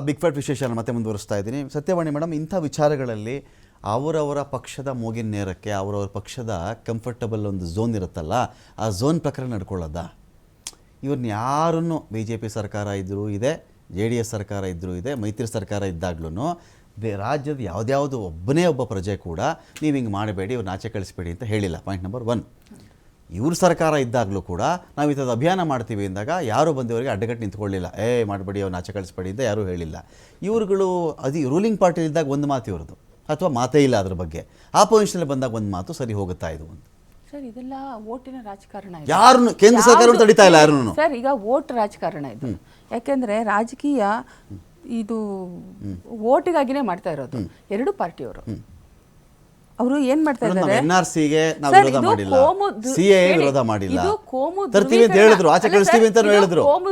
Big fat ವಿಶೇಷ ಮತ್ತೆ ಮುಂದುವರಿಸ್ತಾ ಇದ್ದೀನಿ. ಸತ್ಯವಾಣಿ ಮೇಡಮ್ ಇಂಥ ವಿಚಾರಗಳಲ್ಲಿ ಅವರವರ ಪಕ್ಷದ ಮೂಗಿನ ನೇರಕ್ಕೆ, ಅವರವರ ಪಕ್ಷದ ಕಂಫರ್ಟಬಲ್ ಒಂದು ಝೋನ್ ಇರುತ್ತಲ್ಲ, ಆ ಝೋನ್ ಪ್ರಕಾರ ನಡ್ಕೊಳ್ಳೋದ? ಇವ್ರನ್ನ ಯಾರನ್ನು ಬಿ ಜೆ ಪಿ ಸರ್ಕಾರ ಇದ್ದರೂ ಇದೆ ಜೆ ಡಿ ಎಸ್ ಸರ್ಕಾರ ಇದ್ದರೂ ಇದೆ, ಮೈತ್ರಿ ಸರ್ಕಾರ ಇದ್ದಾಗ್ಲೂ ರಾಜ್ಯದ ಯಾವುದ್ಯಾವುದು ಒಬ್ಬನೇ ಒಬ್ಬ ಪ್ರಜೆ ಕೂಡ ನೀವು ಹಿಂಗೆ ಮಾಡಬೇಡಿ ಇವ್ರನ್ನ ಆಚೆ ಕಳಿಸ್ಬೇಡಿ ಅಂತ ಹೇಳಿಲ್ಲ. ಪಾಯಿಂಟ್ ನಂಬರ್ ಒನ್ ಇವ್ರ ಸರ್ಕಾರ ಇದ್ದಾಗಲೂ ಕೂಡ ನಾವು ಇಂಥದ್ದು ಅಭಿಯಾನ ಮಾಡ್ತೀವಿ ಅಂದಾಗ ಯಾರು ಬಂದವರಿಗೆ ಅಡ್ಡಗಟ್ಟು ನಿಂತ್ಕೊಳ್ಳಿಲ್ಲ. ಏ ಮಾಡಬೇಡಿ ಅವ್ನು ಆಚೆ ಕಳಿಸ್ಬೇಡಿ ಅಂತ ಯಾರೂ ಹೇಳಿಲ್ಲ. ಇವ್ರುಗಳು ಅದು ರೂಲಿಂಗ್ ಪಾರ್ಟಿ ಇದ್ದಾಗ ಒಂದು ಮಾತು ಇವ್ರದ್ದು. ಅಥವಾ ಮಾತೇ ಇಲ್ಲ ಅದ್ರ ಬಗ್ಗೆ. ಆಪೋಸಿಷನ್ ಬಂದಾಗ ಒಂದು ಮಾತು ಸರಿ ಹೋಗುತ್ತಾ ಇದು ಒಂದು ಸರ್ ಇದೆಲ್ಲ ಓಟಿನ ರಾಜಕಾರಣ ಯಾರು ಯಾರನ್ನು ಕೇಂದ್ರ ಸರ್ಕಾರ ತಡಿತಾ ಇಲ್ಲ ಯಾರು ಸರ್ ಈಗ ಓಟ್ ರಾಜಕಾರಣ ಇದು. ಯಾಕೆಂದ್ರೆ ರಾಜಕೀಯ ಇದು ಓಟಿಗಾಗಿನೇ ಮಾಡ್ತಾ ಇರೋದು. ಎರಡು ಪಾರ್ಟಿಯವರು. ಅವರು ಏನ್ ಮಾಡ್ತಾ ಇದ್ದಾರೆ? ಎನ್ ಆರ್ ಸಿಗೆ ನಾವು ವಿರೋಧ ಮಾಡಿಲ್ಲ. ಕೋಮು ಧ್ರು- ಸಿ ಎ ಹೇಳಿ, ವಿರೋಧ ಮಾಡಿಲ್ಲ. ಕೋಮು ತರ್ತೀವಿ ಅಂತ. ಹೇಳಿದ್ರು ಆಚೆ ಅಲ್ಲ ಕಳಿಸ್ತೀವಿ ಅಂತ ಹೇಳಿದ್ರು. ಕೋಮು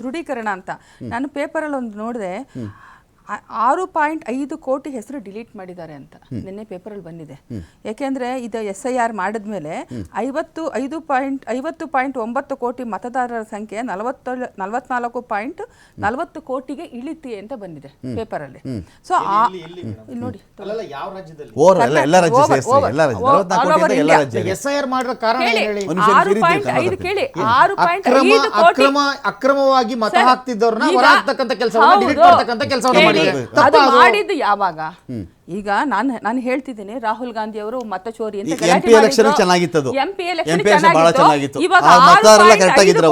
ದೃಢೀಕರಣ ಅಂತ. ನಾನು ಪೇಪರಲ್ಲಿ ಒಂದು ನೋಡಿದೆ ಆರು ಪಾಯಿಂಟ್ ಐದು ಕೋಟಿ ಹೆಸರು ಡಿಲೀಟ್ ಮಾಡಿದ್ದಾರೆ ಅಂತ ನಿನ್ನೆ ಪೇಪರಲ್ಲಿ ಬಂದಿದೆ. ಯಾಕೆಂದ್ರೆ ಇದು ಎಸ್ ಐ ಆರ್ ಮಾಡಿದ್ಮೇಲೆ ಐವತ್ತು ಐದು ಪಾಯಿಂಟ್ ಐವತ್ತು ಪಾಯಿಂಟ್ ಒಂಬತ್ತು ಕೋಟಿ ಮತದಾರರ ಸಂಖ್ಯೆ ನಲವತ್ತ ನಲವತ್ನಾಲ್ಕು ಪಾಯಿಂಟ್ ನಲವತ್ತು ಕೋಟಿಗೆ ಇಳಿತಿ ಅಂತ ಬಂದಿದೆ ಪೇಪರಲ್ಲಿ. ಸೊ ನೋಡಿ. ಅಕ್ರಮವಾಗಿ ಮತ ಹಾಕ್ತಿದ್ದವ್ರನ್ನ ಕೆಲಸ ಹೊರ ಹಾಕ್ತಕ್ಕಂಥ ಕೆಲಸವನ್ನ ಡಿಲೀಟ್. ಮಾಡ್ತಕ್ಕಂಥ ಕೆಲಸವನ್ನ ಮಾಡಿದೆ ಮಾಡಿದೆ. ಅದು ಮಾಡಿದ್ದು ಯಾವಾಗ? ಈಗ ನಾನು ನಾನು ಹೇಳ್ತಿದ್ದೀನಿ ರಾಹುಲ್ ಗಾಂಧಿ ಅವರು ಮತ ಚೋರಿ ಅಂತ ಚೆನ್ನಾಗಿತ್ತು. ಚೆನ್ನಾಗಿತ್ತು. ಇವಾಗ ಆರು ಐದು.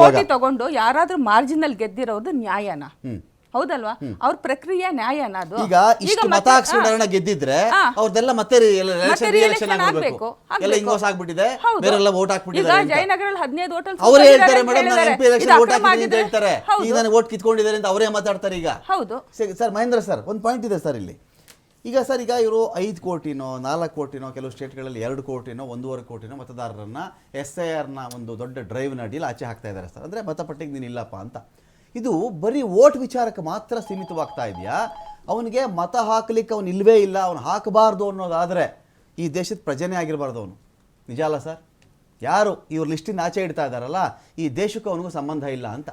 ಕೋಟಿ ತಗೊಂಡು ಯಾರಾದ್ರೂ ಮಾರ್ಜಿನಲ್ ಗೆದ್ದಿರೋದು ನ್ಯಾಯನ? ಹೌದಲ್ವಾ? ಅವ್ರ ಪ್ರಕ್ರಿಯೆ ನ್ಯಾಯನ ಅದು. ಈಗ ಇಷ್ಟು ಮತ ಮತ್ತೆ- ಗೆದ್ದಿದ್ರೆ ಅವ್ರದೆಲ್ಲ ಮತ್ತೆ ಎಲೆಕ್ಷನ್ ಆಗಬೇಕು. ಎಲ್ಲ ಹಿಂಗೋಸ್ ಆಗ್ಬಿಟ್ಟಿದೆ. ಬೇರೆಲ್ಲ ವೋಟ್ ಈಗ ಹಾಕ್ಬಿಟ್ಟಿದ್ದಾರೆ ಅಂತ. ಜಯನಗರಲ್ಲಿ ಹದಿನೈದು ಹೋಟೆಲ್ ಅವ್ರು ಹೇಳ್ತಾರೆ ಮೇಡಮ್ ನಾನು ಎಂಪಿ ಎಲೆಕ್ಷನ್ ವೋಟ್ ಹಾಕಿದ್ದೀನಿ ಅಂತ ಹೇಳ್ತಾರೆ. ಈಗ ನನಗೆ ವೋಟ್ ಕಿತ್ಕೊಂಡಿದ್ದಾರೆ ಅಂತ ಅವರೇ ಮಾತಾಡ್ತಾರೆ ಈಗ. ಹೌದು. ಸರ್ ಮಹೇಂದ್ರ ಸರ್ ಒಂದು ಪಾಯಿಂಟ್ ಇದೆ ಸರ್ ಇಲ್ಲಿ. ಈಗ ಸರ್ ಈಗ ಇವರು ಐದು ಕೋಟಿನೋ ನಾಲ್ಕು ಕೋಟಿನೋ ಕೆಲವು ಸ್ಟೇಟ್ಗಳಲ್ಲಿ ಎರಡು ಕೋಟಿನೋ ಒಂದೂವರೆ ಕೋಟಿನೋ ಮತದಾರರನ್ನ ಎಸ್ ಐ ಆರ್ನ ಒಂದು ದೊಡ್ಡ ಡ್ರೈವ್ನ ಅಡಿಯಲ್ಲಿ ಆಚೆ ಹಾಕ್ತಾ ಇದ್ದಾರೆ ಸರ್. ಅಂದರೆ ಮತಪಟ್ಟಿಗೆ ನೀನು ಇಲ್ಲಪ್ಪ ಅಂತ. ಇದು ಬರೀ ಓಟ್ ವಿಚಾರಕ್ಕೆ ಮಾತ್ರ ಸೀಮಿತವಾಗ್ತಾ ಇದೆಯಾ? ಅವನಿಗೆ ಮತ ಹಾಕಲಿಕ್ಕೆ ಅವನು ಇಲ್ಲವೇ ಇಲ್ಲ ಅವನು ಹಾಕಬಾರ್ದು ಅನ್ನೋದಾದರೆ ಈ ದೇಶದ ಪ್ರಜೆನೇ ಆಗಿರಬಾರ್ದು ಅವನು. ನಿಜ ಅಲ್ಲ ಸರ್? ಯಾರು ಇವ್ರ ಲಿಸ್ಟಿಂದ ಆಚೆ ಇಡ್ತಾ ಇದ್ದಾರಲ್ಲ ಈ ದೇಶಕ್ಕೂ ಅವನಿಗೂ ಸಂಬಂಧ ಇಲ್ಲ ಅಂತ.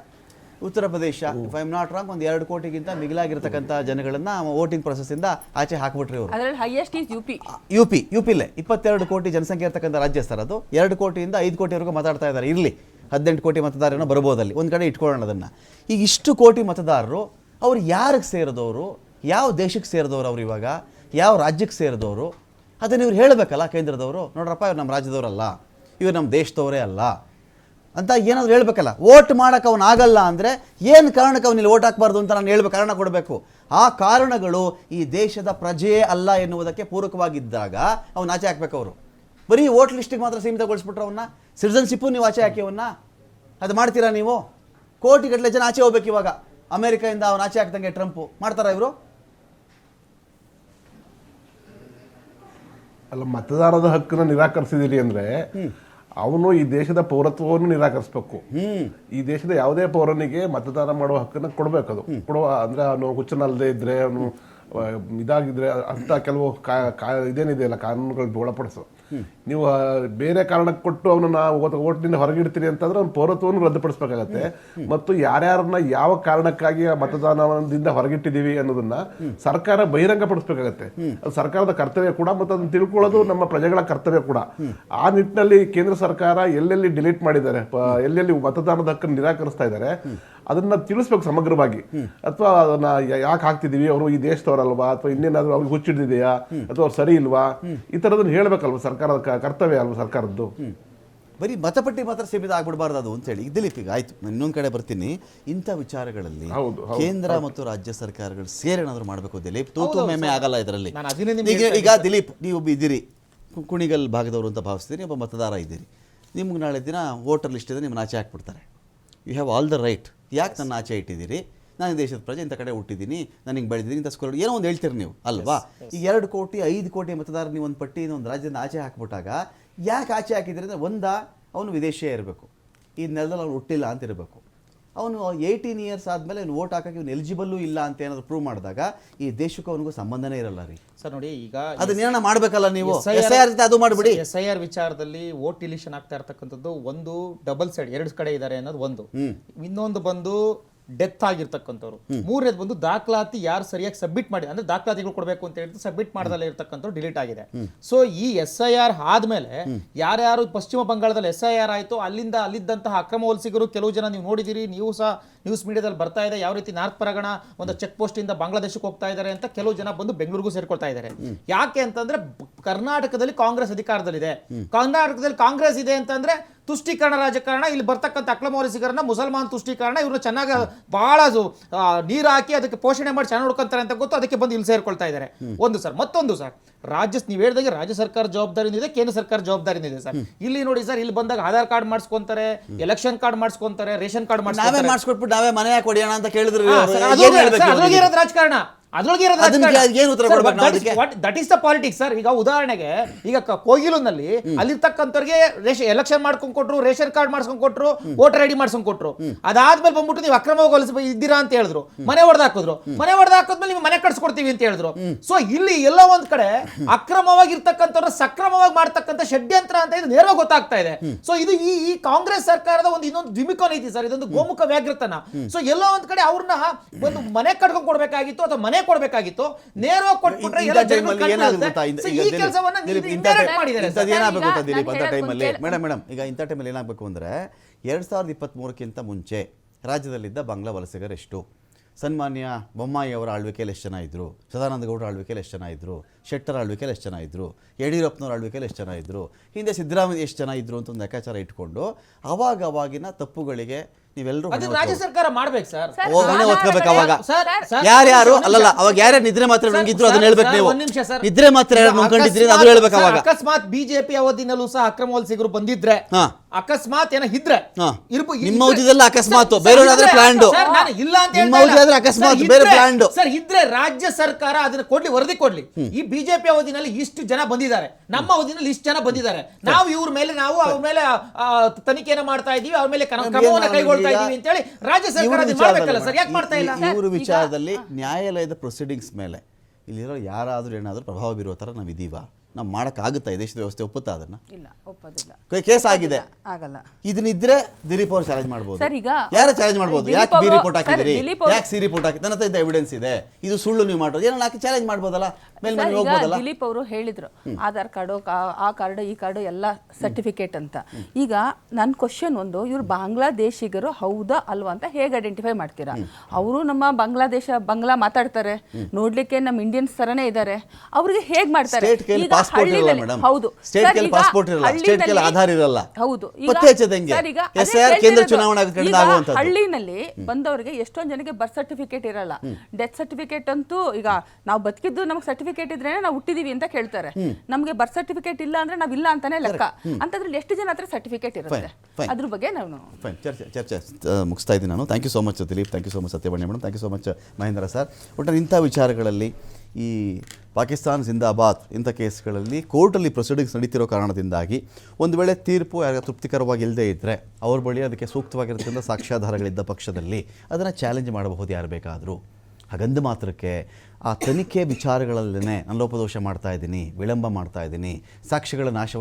Uttar Pradesh if I not wrong ಒಂದು ಎರಡು ಕೋಟಿಗಿಂತ ಮಿಗಿಲಾಗಿರ್ತಕ್ಕಂಥ ಜನಗಳನ್ನ ವೋಟಿಂಗ್ ಪ್ರೊಸೆಸ್ಸಿಂದ ಆಚೆ ಹಾಕ್ಬಿಟ್ರಿ ಅವರು ಅದರಲ್ಲಿ highest is U P U P U ಪಿಲೇ ಇಪ್ಪತ್ತೆರಡು ಕೋಟಿ ಜನಸಂಖ್ಯೆ ಇರ್ತಕ್ಕಂಥ ರಾಜ್ಯ ಸರ್ ಅದು. ಎರಡು ಕೋಟಿಯಿಂದ ಐದು ಕೋಟಿವರೆಗೂ ಮಾತಾಡ್ತಾ ಇದ್ದಾರೆ ಇರಲಿ. ಹದಿನೆಂಟು ಕೋಟಿ ಮತದಾರನ ಬರ್ಬೋದಲ್ಲಿ. ಒಂದು ಕಡೆ ಇಟ್ಕೊಳ್ಳೋಣ ಅದನ್ನು. ಈಗ ಇಷ್ಟು ಕೋಟಿ ಮತದಾರರು ಅವ್ರು ಯಾರಿಗೆ ಸೇರಿದವರು, ಯಾವ ದೇಶಕ್ಕೆ ಸೇರಿದವರು ಅವ್ರು ಇವಾಗ, ಯಾವ ರಾಜ್ಯಕ್ಕೆ ಸೇರಿದವರು, ಅದನ್ನು ಇವ್ರು ಹೇಳಬೇಕಲ್ಲ ಕೇಂದ್ರದವರು. ನೋಡ್ರಪ್ಪ, ಇವ್ರು ನಮ್ಮ ರಾಜ್ಯದವರಲ್ಲ. ಇವ್ರು ನಮ್ಮ ದೇಶದವರೇ ಅಲ್ಲ. ಅಂತ ಏನಾದರೂ ಹೇಳಬೇಕಲ್ಲ. ಓಟ್ ಮಾಡೋಕೆ ಅವನು ಆಗಲ್ಲ ಅಂದರೆ ಏನು ಕಾರಣಕ್ಕೆ ಅವನಿಲ್ಲಿ ವೋಟ್ ಹಾಕಬಾರ್ದು ಅಂತ ನಾನು ಹೇಳಬೇಕು, ಕಾರಣ ಕೊಡಬೇಕು. ಆ ಕಾರಣಗಳು ಈ ದೇಶದ ಪ್ರಜೆಯೇ ಅಲ್ಲ ಎನ್ನುವುದಕ್ಕೆ ಪೂರಕವಾಗಿದ್ದಾಗ ಅವನು ಆಚೆ ಹಾಕಬೇಕು ಅವರು. ಬರೀ ಓಟ್ ಲಿಸ್ಟಿಗೆ ಮಾತ್ರ ಸೀಮಿತಗೊಳಿಸ್ಬಿಟ್ರೆ ಅವನ್ನ ಸಿಟಿಸನ್ಶಿಪ್ಪು ನೀವು ಆಚೆ ಹಾಕಿ ಅವನ್ನ? ಅದು ಮಾಡ್ತೀರಾ ನೀವು? ಕೋಟಿಗಟ್ಟಲೆ ಜನ ಆಚೆ ಹೋಗ್ಬೇಕು ಇವಾಗ. ಅಮೆರಿಕದಿಂದ ಅವನು ಆಚೆ ಹಾಕ್ದಂಗೆ ಟ್ರಂಪು. ಮಾಡ್ತಾರಾ ಇವರು? ಅಲ್ಲ ಮತದಾರದ ಹಕ್ಕನ್ನು ನಿರಾಕರಿಸಿದಿರಿ ಅಂದ್ರೆ ಅವನು ಈ ದೇಶದ ಪೌರತ್ವವನ್ನು ನಿರಾಕರಿಸಬೇಕು. ಈ ದೇಶದ ಯಾವುದೇ ಪೌರನಿಗೆ ಮತದಾನ ಮಾಡುವ ಹಕ್ಕನ್ನು ಕೊಡಬೇಕು ಅದು. ಕೊಡುವ ಅಂದ್ರೆ ಅವನು ಹುಚ್ಚನಲ್ಲದೆ ಇದ್ರೆ ಅವನು ಇದಾಗಿದ್ರೆ ಅಂತ ಕೆಲವು ಕಾ- ಕಾ- ಇದೇನಿದೆಯಲ್ಲ ಕಾನೂನುಗಳು ಒಳಪಡಿಸು. ನೀವು ಬೇರೆ ಕಾರಣಕ್ಕೆ ಕೊಟ್ಟು ಅವನನ್ನ ಓಟ್ನಿಂದ ಹೊರಗಿಡ್ತೀರಿ ಅಂತಂದ್ರೆ ಅವ್ನ ಪೌರತ್ವವನ್ನು ರದ್ದುಪಡಿಸಬೇಕಾಗತ್ತೆ. ಮತ್ತು ಯಾರ್ಯಾರನ್ನ ಯಾವ ಕಾರಣಕ್ಕಾಗಿ ಮತದಾನದಿಂದ ಹೊರಗಿಟ್ಟಿದ್ದೀವಿ ಅನ್ನೋದನ್ನ ಸರ್ಕಾರ ಬಹಿರಂಗಪಡಿಸಬೇಕಾಗತ್ತೆ. ಅದು ಸರ್ಕಾರದ ಕರ್ತವ್ಯ ಕೂಡ ಮತ್ತು ಅದನ್ನ ತಿಳ್ಕೊಳ್ಳೋದು ನಮ್ಮ ಪ್ರಜೆಗಳ ಕರ್ತವ್ಯ ಕೂಡ. ಆ ನಿಟ್ಟಿನಲ್ಲಿ ಕೇಂದ್ರ ಸರ್ಕಾರ ಎಲ್ಲೆಲ್ಲಿ ಡಿಲೀಟ್ ಮಾಡಿದ್ದಾರೆ ಎಲ್ಲೆಲ್ಲಿ ಮತದಾನದ ಹಕ್ಕನ್ನು ನಿರಾಕರಿಸ್ತಾ ಇದ್ದಾರೆ ಅದನ್ನ ತಿಳಿಸ್ಬೇಕು ಸಮಗ್ರವಾಗಿ. ಅಥವಾ ಅದನ್ನ ಯಾಕೆ ಹಾಕ್ತಿದೀವಿ? ಅವರು ಈ ದೇಶದವರಲ್ವಾ? ಅಥವಾ ಇನ್ನೇನಾದ್ರೂ ಅವ್ರಿಗೆ ಹುಚ್ಚಿಡ್ದಿದೆಯಾ? ಅಥವಾ ಅವ್ರು ಸರಿ ಇಲ್ವಾ? ಈ ತರದನ್ನ ಹೇಳ್ಬೇಕಲ್ವಾ ಸರ್ಕಾರದ ಕರ್ತವ್ಯ ಅಲ್ವಾ ಸರ್ಕಾರದ್ದು? ಬರೀ ಮತಪಟ್ಟಿ ಮಾತ್ರ ಸೀಮಿತ ಆಗ್ಬಿಡಬಾರ್ದು ಅದು ಅಂತೇಳಿ ಹೇಳಿ. ದಿಲೀಪ್ ಈಗ ಆಯ್ತು. ನಾನು ಇನ್ನೊಂದು ಕಡೆ ಬರ್ತೀನಿ. ಇಂಥ ವಿಚಾರಗಳಲ್ಲಿ ಕೇಂದ್ರ ಮತ್ತು ರಾಜ್ಯ ಸರ್ಕಾರಗಳು ಸೇರಿ ಏನಾದ್ರು ಮಾಡಬೇಕು ದಿಲೀಪ್? ತೂತು ಮೇಮೆ ಆಗಲ್ಲ ಇದರಲ್ಲಿ. ಈಗ ಈಗ ದಿಲೀಪ್ ನೀವು ಇದ್ದೀರಿ. ಕುಣಿಗಲ್ ಭಾಗದವರು ಅಂತ ಭಾವಿಸ್ತೀರಿ ಒಬ್ಬ ಮತದಾರ ಇದ್ದೀರಿ. ನಿಮ್ಗೆ ನಾಳೆ ದಿನ ವೋಟರ್ ಲಿಸ್ಟ್ ಇದೆ ನಿಮ್ಮನ್ನ ಆಚೆ ಹಾಕ್ಬಿಡ್ತಾರೆ. You have all the right ಯಾಕೆ ನನ್ನ ಆಚೆ ಇಟ್ಟಿದ್ದೀರಿ? ನಾನು ದೇಶದ ಪ್ರಜೆ ಇಂಥ ಕಡೆ ಹುಟ್ಟಿದ್ದೀನಿ ನಾನು ಹಿಂಗೆ ಬೆಳೆದಿದ್ದೀನಿ ಇಂಥ ಸ್ಕೂಲ್ ಏನೋ ಒಂದು ಹೇಳ್ತೀರಿ ನೀವು ಅಲ್ವಾ? ಈಗ ಎರಡು ಕೋಟಿ ಐದು ಕೋಟಿ ಮತದಾರರು ನೀವು ಒಂದು ಪಟ್ಟಿ ಒಂದು ರಾಜ್ಯದ ಆಚೆ ಹಾಕ್ಬಿಟ್ಟಾಗ ಯಾಕೆ ಆಚೆ ಹಾಕಿದ್ದೀರಿ ಅಂದರೆ ಒಂದ ಅವನು ವಿದೇಶಿಯೇ ಇರಬೇಕು. ಈ ನೆಲದಲ್ಲಿ ಅವ್ನು ಹುಟ್ಟಿಲ್ಲ ಅಂತ ಇರಬೇಕು. ಅವನು ಏಯ್ಟೀನ್ ಇಯರ್ಸ್ ಆದಮೇಲೆ ಅವ್ನು ವೋಟ್ ಹಾಕಕ್ಕೆ ಇವ್ನು ಎಲಿಜಿಬಲ್ಲು ಇಲ್ಲ ಅಂತ ಏನಾದ್ರು ಪ್ರೂವ್ ಮಾಡಿದಾಗ ಈ ದೇಶಕ್ಕೂ ಅವನಿಗೂ ಸಂಬಂಧನೇ ಇರಲ್ಲ ರೀ. ಸರ್ ನೋಡಿ ಈಗ ಅದನ್ನೇನ ಮಾಡಬೇಕಲ್ಲ ನೀವು? ಎಸ್ ಐ ಆರ್ ಅದು ಮಾಡಿಬಿಡಿ. ಎಸ್ ಐ ಆರ್ ವಿಚಾರದಲ್ಲಿ ವೋಟ್ ಇಲಿಷನ್ ಆಗ್ತಾ ಇರ್ತಕ್ಕಂಥದ್ದು ಒಂದು ಡಬಲ್ ಸೈಡ್ ಎರಡು ಕಡೆ ಇದ್ದಾರೆ ಅನ್ನೋದು ಒಂದು. ಇನ್ನೊಂದು ಬಂದು ಡೆತ್ ಆಗಿರ್ತಕ್ಕಂಥವ್ರು. ಮೂರನೇದು ಬಂದು ದಾಖಲಾತಿ ಯಾರು ಸರಿಯಾಗಿ ಸಬ್ಮಿಟ್ ಮಾಡಿ ಅಂದ್ರೆ ದಾಖಲಾತಿಗಳು ಕೊಡಬೇಕು ಅಂತ ಹೇಳಿದ್ರೆ ಸಬ್ಮಿಟ್ ಮಾಡದಲ್ಲೇ ಇರ್ತಕ್ಕಂಥವ್ರು ಡಿಲೀಟ್ ಆಗಿದೆ. ಸೊ ಈ ಎಸ್ ಐ ಆರ್ ಆದ್ಮೇಲೆ ಯಾರ್ಯಾರು ಪಶ್ಚಿಮ ಬಂಗಾಳದಲ್ಲಿ ಎಸ್ ಐ ಆರ್ ಆಯ್ತು ಅಲ್ಲಿಂದ ಅಲ್ಲಿದ್ದಂತಹ ಅಕ್ರಮ ವಲಸಿಗರು ಕೆಲವು ಜನ ನೀವು ನೋಡಿದಿರಿ ನೀವು ಸಹ ನ್ಯೂಸ್ ಮೀಡಿಯಾದಲ್ಲಿ ಬರ್ತಾ ಇದೆ ಯಾವ ರೀತಿ ನಾರ್ತ್ ಪರಗಣ ಒಂದು ಚೆಕ್ ಪೋಸ್ಟ್ ಇಂದ ಬಾಂಗ್ಲಾದೇಶಕ್ಕೆ ಹೋಗ್ತಾ ಇದ್ದಾರೆ ಅಂತ ಕೆಲವು ಜನ ಬಂದು ಬೆಂಗಳೂರಿಗೂ ಸೇರ್ಕೊಳ್ತಾ ಇದ್ದಾರೆ ಯಾಕೆ ಅಂತಂದ್ರೆ ಕರ್ನಾಟಕದಲ್ಲಿ ಕಾಂಗ್ರೆಸ್ ಅಧಿಕಾರದಲ್ಲಿದೆ. ಕರ್ನಾಟಕದಲ್ಲಿ ಕಾಂಗ್ರೆಸ್ ಇದೆ ಅಂತಂದ್ರೆ ತುಷ್ಟೀಕರಣ ರಾಜಕಾರಣ ಇಲ್ಲಿ ಬರ್ತಕ್ಕಂಥ ಅಕ್ರಮ ವಲಸಿಗರನ್ನ ಮುಸಲ್ಮಾನ್ ತುಷ್ಟೀಕರಣ ಇವ್ರನ್ನ ಚೆನ್ನಾಗಿ ಬಹಳ ನೀರು ಹಾಕಿ ಅದಕ್ಕೆ ಪೋಷಣೆ ಮಾಡಿ ಚೆನ್ನಾಗಿ ನೋಡ್ಕೊಂತಾರೆ ಅಂತ ಗೊತ್ತು ಅದಕ್ಕೆ ಬಂದು ಇಲ್ಲಿ ಸೇರ್ಕೊಳ್ತಾ ಇದ್ದಾರೆ. ಒಂದು ಸರ್ ಮತ್ತೊಂದು ಸರ್ ರಾಜ್ಯ ನೀವು ಹೇಳಿದಂಗೆ ರಾಜ್ಯ ಸರ್ಕಾರ ಜವಾಬ್ದಾರಿನೂ ಇದೆ ಕೇಂದ್ರ ಸರ್ಕಾರ ಜವಾಬ್ದಾರಿನೂ ಇದೆ ಸರ್. ಇಲ್ಲಿ ನೋಡಿ ಸರ್ ಇಲ್ಲಿ ಬಂದಾಗ ಆಧಾರ್ ಕಾರ್ಡ್ ಮಾಡಿಸ್ಕೊಂತಾರೆ ಎಲೆಕ್ಷನ್ ಕಾರ್ಡ್ ಮಾಡಿಸ್ಕೊಂತಾರೆ ರೇಷನ್ ಕಾರ್ಡ್ ನಾವೇ ಮಾಡಿಸ್ಕೊಂತಾರೆ. ಮಾಡಿಸ್ಕೊಟ್ಬಿಟ್ಟು ನಾವೇ ಮನೆ ಕೊಡಿಯೋಣ ಅಂತ ಕೇಳಿದ್ರು ಇವ್ರು. ರಾಜಕಾರಣ. ರಾಜಕಾರಣ. ಉತ್ತರ ಸರ್, ಈಗ ಉದಾಹರಣೆಗೆ ಈಗ ಕೋಗಿಲು ಕೋಗಿಲುನಲ್ಲಿ ಅಲ್ಲಿರ್ತಕ್ಕಂಥವ್ರಿಗೆ ರೇಷನ್ ಎಲೆಕ್ಷನ್ ಮಾಡ್ಕೊಂಡ್ ಕೊಟ್ರು ರೇಷನ್ ಕಾರ್ಡ್ ಮಾಡ್ಸ್ಕೊಂಡ್ ಕೊಟ್ರು ವೋಟರ್ ಐಡಿ ಮಾಡ್ಸ್ಕೊಂಡ್ ಕೊಟ್ರು. ಅದಾದ್ಮೇಲೆ ಬಂದ್ಬಿಟ್ಟು ನೀವು ಅಕ್ರಮವಾಗಿ ಹೊಲಿಸಿ ಇದ್ದೀರಾ ಅಂತ ಹೇಳಿದ್ರು. ಮನೆ ಹೊಡೆದು ಹಾಕಿದ್ರು. ಮನೆ ಹಾಕಿದ್ಮೇಲೆ ನೀವು ಮನೆ ಕಟ್ಸ್ಕೊಡ್ತೀವಿ ಅಂತ ಹೇಳಿದ್ರು. ಸೊ ಇಲ್ಲಿ ಎಲ್ಲ ಒಂದ್ ಕಡೆ ಅಕ್ರಮವಾಗಿರ್ತಕ್ಕಂಥವ್ರ ಸಕ್ರಮವಾಗಿ ಮಾಡ್ತಕ್ಕಂಥ ಷಡ್ಯಂತ್ರ ಅಂತ ಇದು ನೇರವಾಗಿ ಗೊತ್ತಾಗ್ತಾ ಇದೆ. ಸೊ ಇದು ಈ ಈ ಕಾಂಗ್ರೆಸ್ ಸರ್ಕಾರದ ಒಂದು ಇನ್ನೊಂದು ದ್ವಿಮುಖ ನೀತಿ ಸರ್ ಇದೊಂದು ಗೋಮುಖ ವ್ಯಾಘ್ರತನ. ಸೊ ಎಲ್ಲ ಒಂದ್ ಕಡೆ ಅವ್ರನ್ನ ಒಂದು ಮನೆ ಕಟ್ಕೊಂಡ್ ಕೊಡ್ಬೇಕಾಗಿತ್ತು ಅಥವಾ ಮನೆ ಕೊಡ್ಬೇಕಾಗಿತ್ತು. ನೇರವಾಗಿ ಕೊಟ್ಬಿಟ್ರೆ ಎಲ್ಲ ಸೊ ಈ ಕೆಲಸವನ್ನ ದಿಲೀಪ್ indirect ಮಾಡಿದ್ದಾರೆ ಸರ್. ಅಂತ ಟೈಮಲ್ಲಿ ಮೇಡಮ್ ಮೇಡಮ್ ಈಗ ಇಂಥ ಟೈಮಲ್ಲಿ ಏನಾಗಬೇಕು ಅಂದರೆ ಎರಡು ಸಾವಿರದ ಇಪ್ಪತ್ತ್ಮೂರಕ್ಕಿಂತ ಮುಂಚೆ ರಾಜ್ಯದಲ್ಲಿದ್ದ ಬಾಂಗ್ಲಾ ವಲಸಿಗರು ಎಷ್ಟು? ಸನ್ಮಾನ್ಯ ಬೊಮ್ಮಾಯಿ ಅವರ ಆಳ್ವಿಕೆಯಲ್ಲಿ ಎಷ್ಟು ಜನ ಇದ್ದರು ಸದಾನಂದ ಗೌಡರ ಆಳ್ವಿಕೆಯಲ್ಲಿ ಎಷ್ಟು ಜನ ಇದ್ದರು ಶೆಟ್ಟರ ಆಳ್ವಿಕೆಯಲ್ಲಿ ಎಷ್ಟು ಜನ ಇದ್ದರು ಯಡಿಯೂರಪ್ಪನವ್ರ ಆಳ್ವಿಕೆಯಲ್ಲಿ ಎಷ್ಟು ಜನ ಇದ್ದರು ಹಿಂದೆ ಸಿದ್ದರಾಮಯ್ಯ ಎಷ್ಟು ಜನ ಇದ್ದರು ಅಂತ ಒಂದು ಲೆಕ್ಕಾಚಾರ ಇಟ್ಕೊಂಡು ಅವಾಗ ಅವಾಗಿನ ತಪ್ಪುಗಳಿಗೆ ನೀವೆಲ್ಲರೂ ಅದು ರಾಜ್ಯ ಸರ್ಕಾರ ಮಾಡ್ಬೇಕು ಸರ್. ಓ, ಓದ್ಕೋಬೇಕು ಅವಾಗ. ಯಾರ್ಯಾರು? ಅಲ್ಲಲ್ಲ ಅವಾಗ ಯಾರ್ಯಾರು ನಿದ್ರೆ ಮಾತ್ರ ನುಂಗಿದ್ರು ಅದನ್ನ ಹೇಳ್ಬೇಕು ನೀವು. ಒಂದ್ ನಿಮಿಷ ಸರ್. ನಿದ್ರೆ ಮಾತ್ರ ಯಾರು ನುಂಗ್ಕೊಂಡಿದ್ರಿ ಅದು ಅಕಸ್ಮಾತ್- ಹೇಳ್ಬೇಕು ಅವಾಗ. ಅಕಸ್ಮಾತ್ ಬಿಜೆಪಿ ಅವಧಿನಲ್ಲೂ ಸಹ ಅಕ್ರಮ ವಲಸಿಗರು ಬಂದಿದ್ರೆ ಅಕಸ್ಮಾತ್ ಏನೋ ಇದ್ರೆ ಇರ್ಬು- ನಿಮ್ಮ ಅವಧಿದಲ್ಲಿ ಅಕಸ್ಮಾತ್, ಬೇರೆ ಬೇರೆಯವ್ರಾದ್ರೆ ಇದ್ರೆ- ನಾನು ಇಲ್ಲ ಅಂತ ನಿಮ್ಮ ಹೇಳ್ತಾ ಅಕಸ್ಮಾತ್, ಬೇರೆ ಪ್ಲಾನ್ ಸರ್ ಇದ್ರೆ ರಾಜ್ಯ ಸರ್ಕಾರ ಅದನ್ನ ಕೊಡ್ಲಿ ವರದಿ ಕೊಡ್ಲಿ. ಈ ಬಿಜೆಪಿ ಅವಧಿನಲ್ಲಿ ಇಷ್ಟು ಜನ ಬಂದಿದ್ದಾರೆ. ನಮ್ಮ ಅವಧಿನಲ್ಲಿ ಇಷ್ಟು ಜನ ಬಂದಿದ್ದಾರೆ. ನಾವು ಇವ್ರ ಮೇಲೆ ನಾವು ಅವ್ರ ಮೇಲೆ ಆ, ತನಿಖೆಯನ್ನ ಮಾಡ್ತಾ ಇದೀವಿ ಅವ್ರ ಮೇಲೆ ಕ್ರಮವನ್ನು ಕ್ರಮವನ್ನ ಕೈಗೊಳ್ತಾ ಇದೀವಿ ಅಂತ ಹೇಳಿ ರಾಜ್ಯ ಸರ್ಕಾರ ಇವ್ರ ಸರ್? ಯಾಕೆ ಮಾಡ್ತಾ ಇಲ್ಲ? ವಿಚಾರದಲ್ಲಿ- ವಿಚಾರದಲ್ಲಿ ನ್ಯಾಯಾಲಯದ ಪ್ರೊಸೀಡಿಂಗ್ಸ್ ಮೇಲೆ ಇಲ್ಲಿರೋ ಯಾರಾದ್ರೂ ಏನಾದ್ರೂ ಪ್ರಭಾವ ಬೀರೋ ಥರ ನಾವು ಇದೀವ ನಾವು ಮಾಡೋಕ್ಕಾಗುತ್ತಾ? ಈ ದೇಶದ ವ್ಯವಸ್ಥೆ ಒಪ್ಪುತ್ತಾ ಅದನ್ನ? ಇಲ್ಲ ಒಪ್ಪೋದಿಲ್ಲ. ಕೇಸ್ ಆಗಿದೆ. ಆಗಲ್ಲ. ಇದನ್ನಿದ್ರೆ ದಿಲೀಪ್ ಅವ್ರು ಚಾಲೆಂಜ್ ಮಾಡ್ಬೋದು. ಸರ್, ಈಗ ಯಾರು ಚಾಲೆಂಜ್ ಮಾಡ್ಬೋದು? ದಿಲೀಪ್ ಯಾಕೆ ಬಿ ಅವರು- ರಿಪೋರ್ಟ್ ಸರ್, ದಿಲೀಪ್ ಅವರು- ಯಾಕೆ ಸಿ ರಿಪೋರ್ಟ್ ಹಾಕಿ ನನ್ನ ಹತ್ರ ಎವಿಡೆನ್ಸ್ ಇದೆ. ಇದು ಸುಳ್ಳು ನೀವು ಮಾಡೋದು ಏನೋ ಹಾಕಿ ಚಾಲೆಂಜ್ ಮಾಡ್ಬೋದಲ್ಲ? ಸರ್, ಮೇಲ್ಮನೆ ಈಗ ಹೋಗ್ಬೋದಲ್ಲ? ದಿಲೀಪ್ ಅವರು ಹೇಳಿದ್ರು ಆಧಾರ್ ಕಾರ್ಡು ಆ ಕಾರ್ಡು ಈ ಕಾರ್ಡು ಎಲ್ಲ ಸರ್ಟಿಫಿಕೇಟ್ ಅಂತ. ಈಗ ನನ್ನ ಕ್ವಶನ್ ಒಂದು ಇವ್ರು ಬಾಂಗ್ಲಾದೇಶಿಗರು ಹೌದಾ ಅಲ್ವಾ ಅಂತ ಹೇಗೆ ಐಡೆಂಟಿಫೈ ಮಾಡ್ತೀರಾ? ಅವರು ನಮ್ಮ ಬಾಂಗ್ಲಾದೇಶ ಬಾಂಗ್ಲಾ ಮಾತಾಡ್ತಾರೆ. ನೋಡ್ಲಿಕ್ಕೆ ನಮ್ಮ ಇಂಡಿಯನ್ಸ್ ತರನೇ ಇದ್ದಾರೆ ಅವ್ರಿಗೆ ಹೇಗ್ ಮಾಡ್ತಾರೆ? ಈಗ passport ಇರಲ್ಲ ಮೇಡಮ್ ಹೌದು. ಸ್ಟೇಟ್ ಸರ್, ಪಾಸ್ಪೋರ್ಟ್ ಇರಲ್ಲ. ಸ್ಟೇಟ್ ಹಳ್ಳಿನಲ್ಲಿ- ಆಧಾರ್ ಇರಲ್ಲ. ಹೌದು. ಪತ್ತೆ ಹಚ್ಚದ ಹೆಂಗೆ? ಅದೇ ಕೇಂದ್ರ ಹೇಳ್ತಿರೋದು. ಚುನಾವಣಾ ಈಗ ಹಳ್ಳಿನಲ್ಲಿ ಬಂದವರಿಗೆ ಎಷ್ಟೊಂದು ಜನಕ್ಕೆ ಬರ್ತ್ ಸರ್ಟಿಫಿಕೇಟ್ ಇರಲ್ಲ. ಡೆತ್ ಸರ್ಟಿಫಿಕೇಟ್ ಅಂತೂ ಈಗ ನಾವು ಬದುಕಿದ್ದು ನಮಗೆ ಸರ್ಟಿಫಿಕೇಟ್ ಇದ್ರೆ ನಾವು ಹುಟ್ಟಿದೀವಿ ಅಂತ ಕೇಳ್ತಾರೆ. ನಮಗೆ ಬರ್ತ್ ಸರ್ಟಿಫಿಕೇಟ್ ಇಲ್ಲ ಅಂದ್ರೆ ನಾವು ಇಲ್ಲ ಅಂತಾನೆ ಲೆಕ್ಕ. ಅಂತದ್ರಲ್ಲಿ ಎಷ್ಟು ಜನ ಹತ್ರ ಸರ್ಟಿಫಿಕೇಟ್ ಇರುತ್ತೆ. ಅದ್ರ ಬಗ್ಗೆ ನಾವು ಚರ್ಚೆ ಚರ್ಚೆ ಮುಗಿಸ್ತಾ ಇದ್ದೀನಿ ನಾನು. Thank you so much Dileep. Thank you so much Satyavani madam. Thank you so much Mahendra sir ಒಟ್ಟಾರೆ ಇಂಥ ವಿಚಾರಗಳಲ್ಲಿ ಈ ಪಾಕಿಸ್ತಾನ್ ಜಿಂದಾಬಾದ್ ಇಂಥ ಕೇಸ್ಗಳಲ್ಲಿ ಕೋರ್ಟಲ್ಲಿ ಪ್ರೊಸೀಡಿಂಗ್ಸ್ ನಡೀತಿರೋ ಕಾರಣದಿಂದಾಗಿ ಒಂದು ವೇಳೆ ತೀರ್ಪು ಯಾರಿಗೆ ತೃಪ್ತಿಕರವಾಗಿ ಇಲ್ಲದೇ ಇದ್ದರೆ ಅವ್ರ ಬಳಿ ಅದಕ್ಕೆ ಸೂಕ್ತವಾಗಿರೋದ್ರಿಂದ ಸಾಕ್ಷ್ಯಾಧಾರಗಳಿದ್ದ ಪಕ್ಷದಲ್ಲಿ ಅದನ್ನು ಚಾಲೆಂಜ್ ಮಾಡಬಹುದು ಯಾರು ಬೇಕಾದರೂ. ಹಾಗಂದು ಮಾತ್ರಕ್ಕೆ ಆ ತನಿಖೆ ವಿಚಾರಗಳಲ್ಲೇ ನಾನು ಲೋಪದೋಷ ಮಾಡ್ತಾ ಇದ್ದೀನಿ, ವಿಳಂಬ ಮಾಡ್ತಾ ಇದ್ದೀನಿ ಸಾಕ್ಷಿಗಳ ನಾಶ